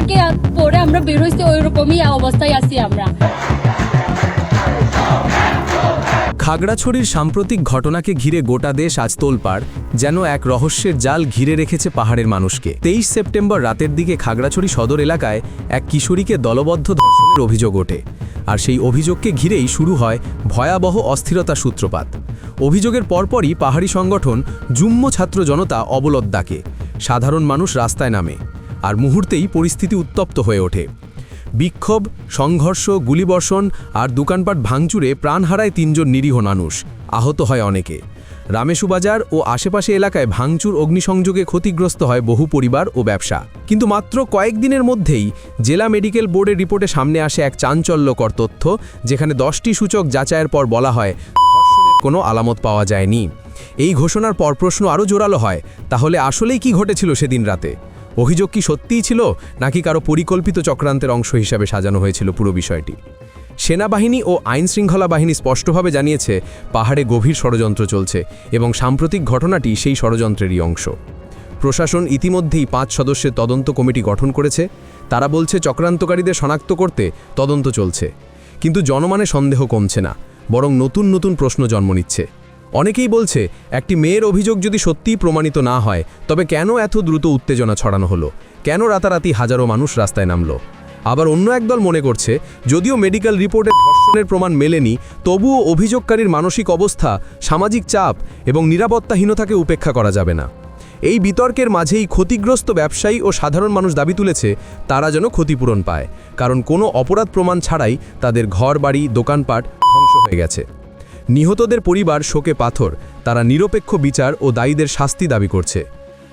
পোশাকে পরে আমরা বের হয়েছি ওই রকমই অবস্থায় আছি আমরা। খাগড়াছড়ির সাম্প্রতিক ঘটনাকে ঘিরে গোটা দেশ আজ তোলপাড়, যেন এক রহস্যের জাল ঘিরে রেখেছে পাহাড়ের মানুষকে। তেইশ সেপ্টেম্বর রাতের দিকে খাগড়াছড়ি সদর এলাকায় এক কিশোরীকে দলবদ্ধ ধর্ষণের অভিযোগ ওঠে। আর সেই অভিযোগকে ঘিরেই শুরু হয় ভয়াবহ অস্থিরতা সূত্রপাত। অভিযোগের পরপরই পাহাড়ি সংগঠন জুম্ম ছাত্র জনতা অবলদ ডাকে সাধারণ মানুষ রাস্তায় নামে। আর মুহূর্তেই পরিস্থিতি উত্তপ্ত হয়ে ওঠে। বিক্ষোভ, সংঘর্ষ, গুলিবর্ষণ আর দোকানপাট ভাঙচুরে প্রাণ হারায় তিনজন নিরীহ মানুষ। আহত হয় অনেকে। রামেশুবাজার ও আশেপাশে এলাকায় ভাঙচুর, অগ্নিসংযোগে ক্ষতিগ্রস্ত হয় বহু পরিবার ও ব্যবসা। কিন্তু মাত্র কয়েকদিনের মধ্যেই জেলা মেডিকেল বোর্ডের রিপোর্টে সামনে আসে এক চাঞ্চল্যকর তথ্য, যেখানে দশটি সূচক যাচাইয়ের পর বলা হয় কোনো আলামত পাওয়া যায়নি। এই ঘোষণার পর প্রশ্ন আরও জোরালো হয়, তাহলে আসলেই কি ঘটেছিল সেদিন রাতে? অভিযোগ কি সত্যিই ছিল, নাকি কারও পরিকল্পিত চক্রান্তের অংশ হিসাবে সাজানো হয়েছিল পুরো বিষয়টি? সেনাবাহিনী ও আইনশৃঙ্খলা বাহিনী স্পষ্টভাবে জানিয়েছে, পাহাড়ে গভীর ষড়যন্ত্র চলছে এবং সাম্প্রতিক ঘটনাটি সেই ষড়যন্ত্রেরই অংশ। প্রশাসন ইতিমধ্যেই পাঁচ সদস্যের তদন্ত কমিটি গঠন করেছে। তারা বলছে, চক্রান্তকারীদের শনাক্ত করতে তদন্ত চলছে। কিন্তু জনমানে সন্দেহ কমছে না, বরং নতুন নতুন প্রশ্ন জন্ম নিচ্ছে। অনেকেই বলছে, একটি মেয়ের অভিযোগ যদি সত্যিই প্রমাণিত না হয়, তবে কেন এত দ্রুত উত্তেজনা ছড়ানো হলো? কেন রাতারাতি হাজারো মানুষ রাস্তায় নামলো? আবার অন্য একদল মনে করছে, যদিও মেডিকেল রিপোর্টে ধর্ষণের প্রমাণ মেলেনি, তবুও অভিযোগকারীর মানসিক অবস্থা, সামাজিক চাপ এবং নিরাপত্তাহীনতাকে উপেক্ষা করা যাবে না। এই বিতর্কের মাঝেই ক্ষতিগ্রস্ত ব্যবসায়ী ও সাধারণ মানুষ দাবি তুলেছে, তারা যেন ক্ষতিপূরণ পায়, কারণ কোনো অপরাধ প্রমাণ ছাড়াই তাদের ঘর বাড়ি দোকানপাট ধ্বংস হয়ে গেছে। নিহতদের পরিবার শোকে পাথর, তারা নিরপেক্ষ বিচার ও দায়ীদের শাস্তি দাবি করছে।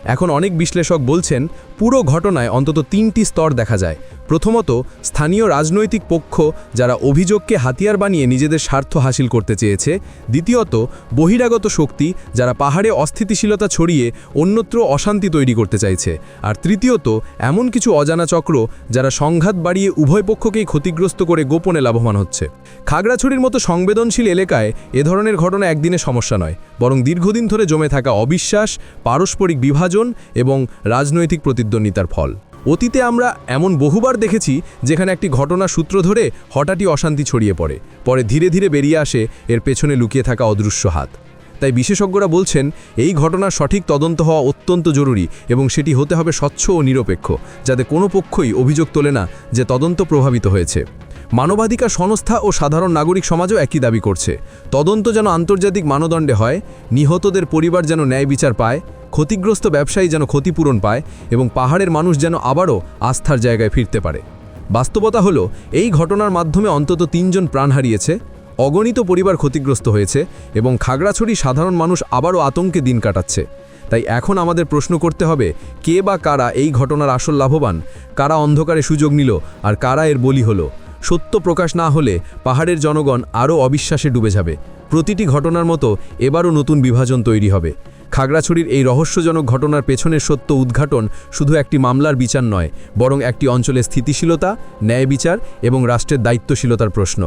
এখন অনেক বিশ্লেষক বলছেন পুরো ঘটনায় অন্তত তিনটি স্তর দেখা যায়। প্রথমত, স্থানীয় রাজনৈতিক পক্ষ যারা অভিযোগকে হাতিয়ার বানিয়ে নিজেদের স্বার্থ হাসিল করতে চেয়েছে। দ্বিতীয়ত, বহিরাগত শক্তি যারা পাহাড়ে অস্থিতিশীলতা ছড়িয়ে অন্যত্র অশান্তি তৈরি করতে চাইছে। আর তৃতীয়ত, এমন কিছু অজানা চক্র যারা সংঘাত বাড়িয়ে উভয় পক্ষকেই ক্ষতিগ্রস্ত করে গোপনে লাভবান হচ্ছে। খাগড়াছড়ির মতো সংবেদনশীল এলাকায় এ ধরনের ঘটনা একদিনে সমস্যা নয়। বরং দীর্ঘদিন ধরে জমে থাকা অবিশ্বাস, পারস্পরিক বিভাজন এবং রাজনৈতিক প্রতিদ্বন্দ্বিতার ফল। অতীতে আমরা এমন বহুবার দেখেছি যেখানে একটি ঘটনা সূত্র ধরে হঠাৎই অশান্তি ছড়িয়ে পড়ে। পরে ধীরে ধীরে বেরিয়ে আসে এর পেছনে লুকিয়ে থাকা অদৃশ্য হাত। তাই বিশেষজ্ঞরা বলছেন, এই ঘটনার সঠিক তদন্ত হওয়া অত্যন্ত জরুরি এবং সেটি হতে হবে স্বচ্ছ ও নিরপেক্ষ, যাতে কোনো পক্ষই অভিযোগ তোলে না যে তদন্ত প্রভাবিত হয়েছে। মানবাধিকার সংস্থা ও সাধারণ নাগরিক সমাজও একই দাবি করছে। তদন্ত যেন আন্তর্জাতিক মানদণ্ডে হয়, নিহতদের পরিবার যেন ন্যায় বিচার পায় ক্ষতিগ্রস্ত ব্যবসায়ী যেন ক্ষতিপূরণ পায় এবং পাহাড়ের মানুষ যেন আবারও আস্থার জায়গায় ফিরতে পারে। বাস্তবতা হলো, এই ঘটনার মাধ্যমে অন্তত তিনজন প্রাণ হারিয়েছে, অগণিত পরিবার ক্ষতিগ্রস্ত হয়েছে এবং খাগড়াছড়ি সাধারণ মানুষ আবারও আতঙ্কে দিন কাটাচ্ছে। তাই এখন আমাদের প্রশ্ন করতে হবে, কে বা কারা এই ঘটনার আসল লাভবান, কারা অন্ধকারে সুযোগ নিল আর কারা এর বলি হলো? সত্য প্রকাশ না হলে পাহাড়ের জনগণ আরও অবিশ্বাসে ডুবে যাবে। প্রতিটি ঘটনার মতো এবারও নতুন বিভাজন তৈরি হবে। খাগড়াছড়ির এই রহস্যজনক ঘটনার পেছনের সত্য উদ্ঘাটন শুধু একটি মামলার বিচার নয়, বরং একটি অঞ্চলের স্থিতিশীলতা, ন্যায় বিচার এবং রাষ্ট্রের দায়িত্বশীলতার প্রশ্ন।